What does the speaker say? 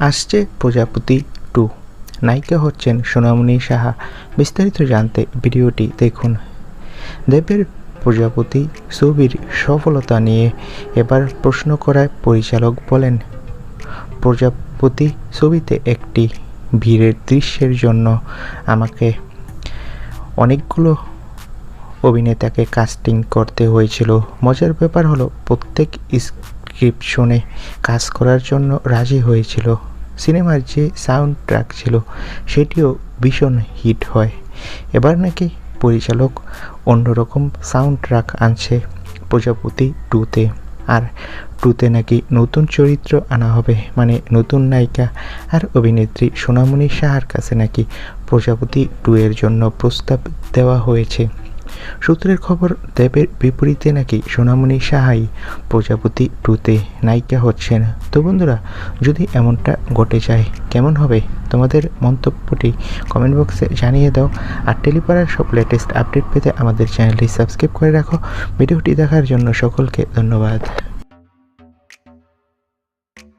আসছে প্রজাপতি টু। নায়িকা হচ্ছেন সোনামণি সাহা। বিস্তারিত জানতে ভিডিওটি দেখুন। দেবের প্রজাপতি ছবির সফলতা নিয়ে এবার প্রশ্ন করায় পরিচালক বলেন, প্রজাপতি ছবিতে একটি ভিড়ের দৃশ্যের জন্য আমাকে অনেকগুলো অভিনেতাকে কাস্টিং করতে হয়েছিল। মজার ব্যাপার হলো, প্রত্যেক স্ক্রিপশনে কাজ করার জন্য রাজি হয়েছিল। সিনেমার যে সাউন্ড ট্র্যাক ছিল, সেটিও ভীষণ হিট হয়। এবার নাকি পরিচালক অন্যরকম সাউন্ড ট্র্যাক আনছে প্রজাপতি টুতে। আর টুতে নাকি নতুন চরিত্র আনা হবে মানে নতুন নায়িকা আর অভিনেত্রী সোনামণি সাহার কাছে নাকি প্রজাপতি টু এর জন্য প্রস্তাব দেওয়া হয়েছে। সূত্রের খবর, দেবের বিপরীতে নাকি সোনামণি সাহাই প্রজাপতি টুতে নায়িকা হচ্ছেন। তো বন্ধুরা, যদি এমনটা ঘটে যায়, কেমন হবে? তোমাদের মন্তব্যটি কমেন্ট বক্সে জানিয়ে দাও। আর টেলিপাড়ার সব লেটেস্ট আপডেট পেতে আমাদের চ্যানেলটি সাবস্ক্রাইব করে রাখো। ভিডিওটি দেখার জন্য সকলকে ধন্যবাদ।